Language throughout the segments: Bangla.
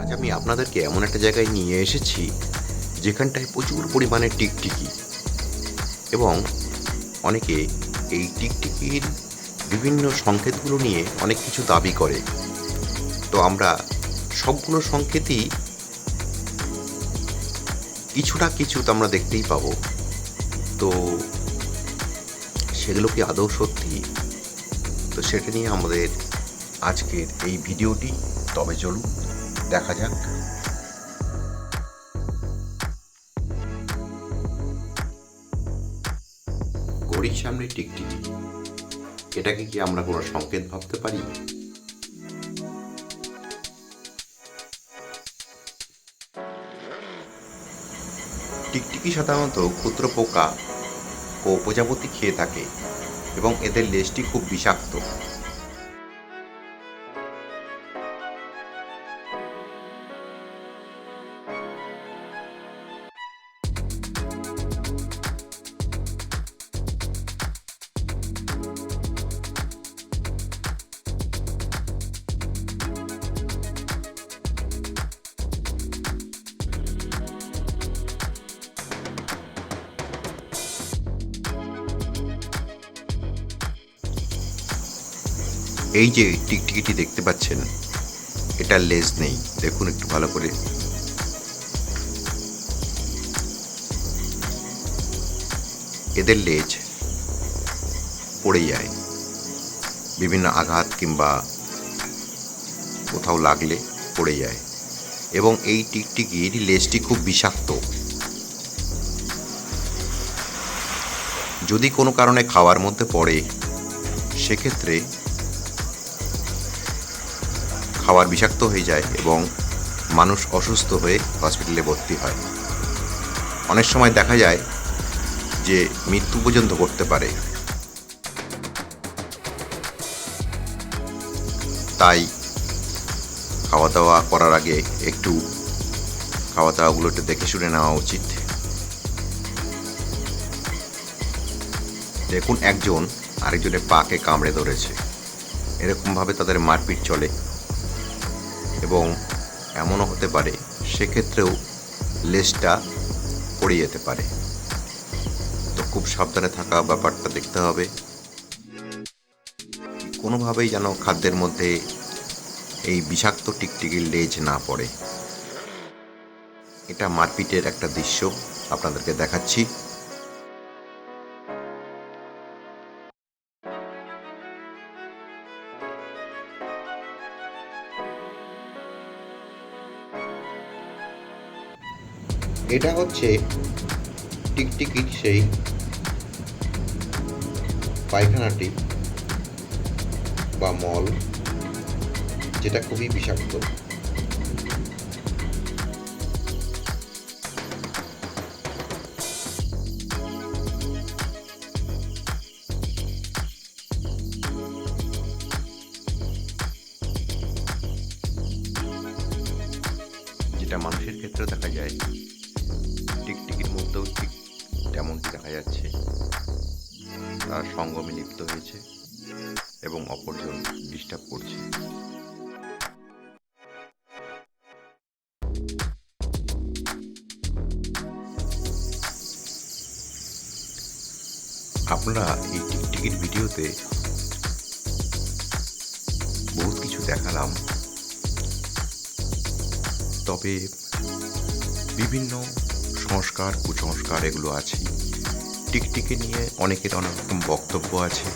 আজ আমি আপনাদেরকে এমন একটা জায়গায় নিয়ে এসেছি, যেখানটায় প্রচুর পরিমাণে টিকটিকি। এবং অনেকে এই টিকটিকির বিভিন্ন সংকেতগুলো নিয়ে অনেক কিছু দাবি করে। তো আমরা সবগুলো সংকেতই কিছুটা কিছু তো আমরা দেখতেই পাবো। তো সেগুলো কি আদৌ সত্যি? তো সেটা নিয়ে আমাদের আজকের এই ভিডিওটি। তবে চলুন, দেখা যাক। ঘড়ির সামনে টিকটিকি এটাকে কি আমরা কোনো সংকেত ভাবতে পারি? টিকটিকি সাধারণত ক্ষুদ্র পোকা ও প্রজাপতি খেয়ে থাকে। এবং এদের লেজটি খুব বিষাক্ত। এই যে টিকটিকিটি দেখতে পাচ্ছেন, এটার লেজ নেই। দেখুন একটু ভালো করে। এদের লেজ পড়ে যায়। বিভিন্ন আঘাত কিংবা কোথাও লাগলে পড়ে যায়। এবং এই টিকটিকির লেজটি খুব বিষাক্ত। যদি কোনো কারণে খাওয়ার মধ্যে পড়ে, সেক্ষেত্রে খাবার বিষাক্ত হয়ে যায় এবং মানুষ অসুস্থ হয়ে হসপিটালে ভর্তি হয়। অনেক সময় দেখা যায় যে মৃত্যু পর্যন্ত করতে পারে। তাই খাওয়া দাওয়া করার আগে একটু খাওয়া দাওয়াগুলো একটু দেখে শুনে নেওয়া উচিত। দেখুন, একজন আরেকজনের পাকে কামড়ে ধরেছে। এরকমভাবে তাদের মারপিট চলে। এবং এমনও হতে পারে, সেক্ষেত্রেও লেজটা পড়ে যেতে পারে। তো খুব সাবধানে থাকা ব্যাপারটা দেখতে হবে। কোনোভাবেই যেন খাদ্যের মধ্যে এই বিষাক্ত টিকটিকির লেজ না পড়ে। এটা মারপিটের একটা দৃশ্য আপনাদেরকে দেখাচ্ছি। এটা হচ্ছে টিকটিকির সেই পায়খানাটি বা মল, যেটা খুবই বিষাক্ত। যেটা মানুষের ক্ষেত্রে দেখা যায় দেখা যাচ্ছে। তার সঙ্গমে লিপ্ত হয়েছে এবং অপরজন ডিস্টার্ব করছে। আপনারা এই টিকটিকির ভিডিওতে বহুত কিছু দেখালাম। তবে বিভিন্ন সংস্কার, কুসংস্কার এগুলো আছে টিকটিকি নিয়ে অনেকের অনেক রকম বক্তব্য আছে।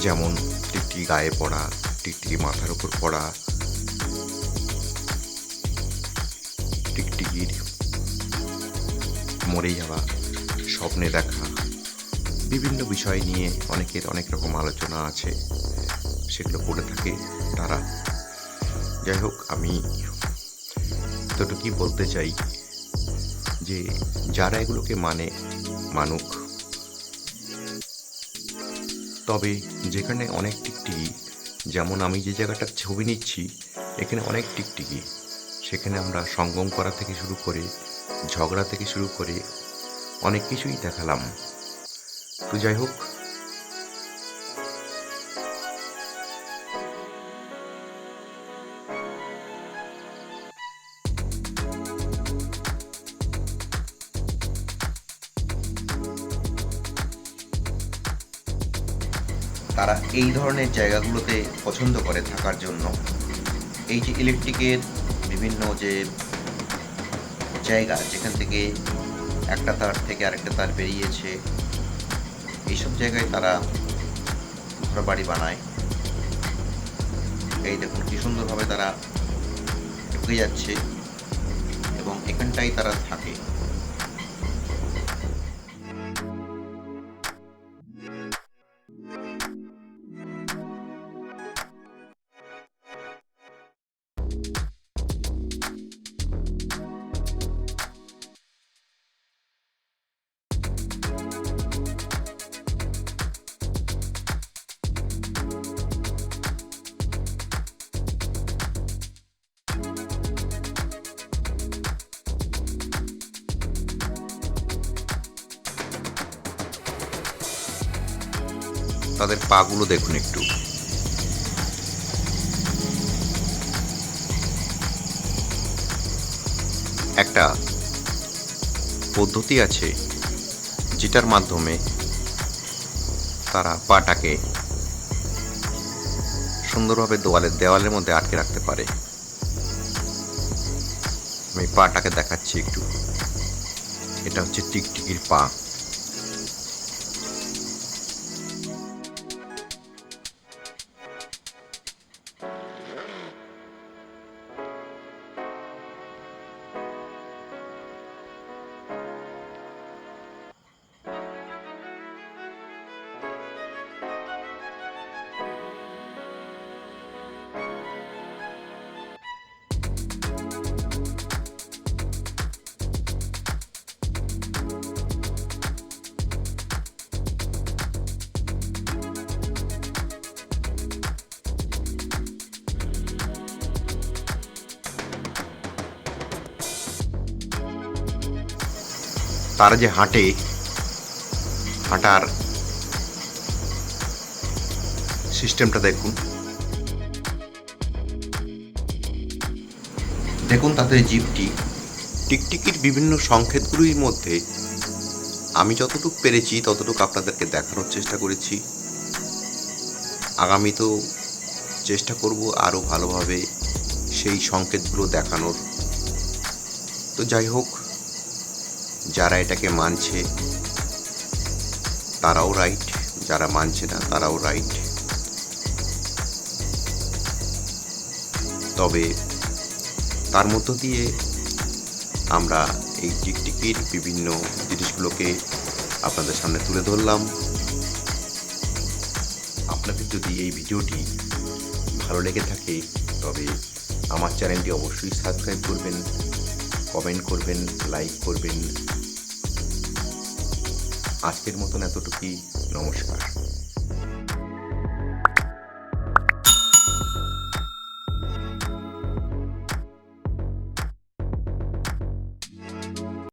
যেমন, টিকটিকি গায়ে পড়া, টিকটিকি মাথার উপর পড়া, টিকটিকির মরে যাওয়া, স্বপ্নে দেখা, বিভিন্ন বিষয় নিয়ে অনেকের অনেক রকম আলোচনা আছে, সেগুলো করে থাকে তারা। যাই হোক, আমি এতটুকুই বলতে চাই যে যারা এগুলোকে মানে মানুক। তবে যেখানে অনেক টিকটিকি, যেমন আমি যে জায়গাটার ছবি নিচ্ছি, এখানে অনেক টিকটিকি। সেখানে আমরা সঙ্গম করা থেকে শুরু করে, ঝগড়া থেকে শুরু করে অনেক কিছুই দেখালাম। তো যাই হোক তারা এই ধরনের জায়গাগুলোতে পছন্দ করে থাকার জন্য। এই যে ইলেকট্রিকের বিভিন্ন যে জায়গা, যেখান থেকে একটা তার থেকে আরেকটা তার বেরিয়েছে, এইসব জায়গায় তারা ঘর বাড়ি বানায়। এই দেখুন কি সুন্দরভাবে তারা ঢুকে যাচ্ছে এবং এখানটাই তারা থাকে। তাদের পাগুলো দেখুন একটু। একটা পদ্ধতি আছে, যেটার মাধ্যমে তারা পাটাকে সুন্দরভাবে দেওয়ালের দেওয়ালের মধ্যে আটকে রাখতে পারে। আমি পাটাকে দেখাচ্ছি একটু। এটা হচ্ছে টিকটিকির পা। তারা যে হাঁটে, হাঁটার সিস্টেমটা দেখুন। দেখুন তাদের জীবটি। টিকটিকির বিভিন্ন সংকেতগুলির মধ্যে আমি যতটুকু পেরেছি, ততটুকু আপনাদেরকে দেখানোর চেষ্টা করেছি। আগামীতেও চেষ্টা করব আরও ভালোভাবে সেই সংকেতগুলো দেখানোর। তো যাই হোক যারা এটাকে মানছে, তারাও রাইট যারা মানছে না, তারাও রাইট তবে তার মধ্য দিয়ে আমরা এই টিকটিকির বিভিন্ন জিনিসগুলোকে আপনাদের সামনে তুলে ধরলাম। আপনাদের যদি এই ভিডিওটি ভালো লেগে থাকে, তবে আমার চ্যানেলটি অবশ্যই সাবস্ক্রাইব করবেন, কমেন্ট করবেন, লাইক করবেন আজকের মতন এতটুকুই। নমস্কার।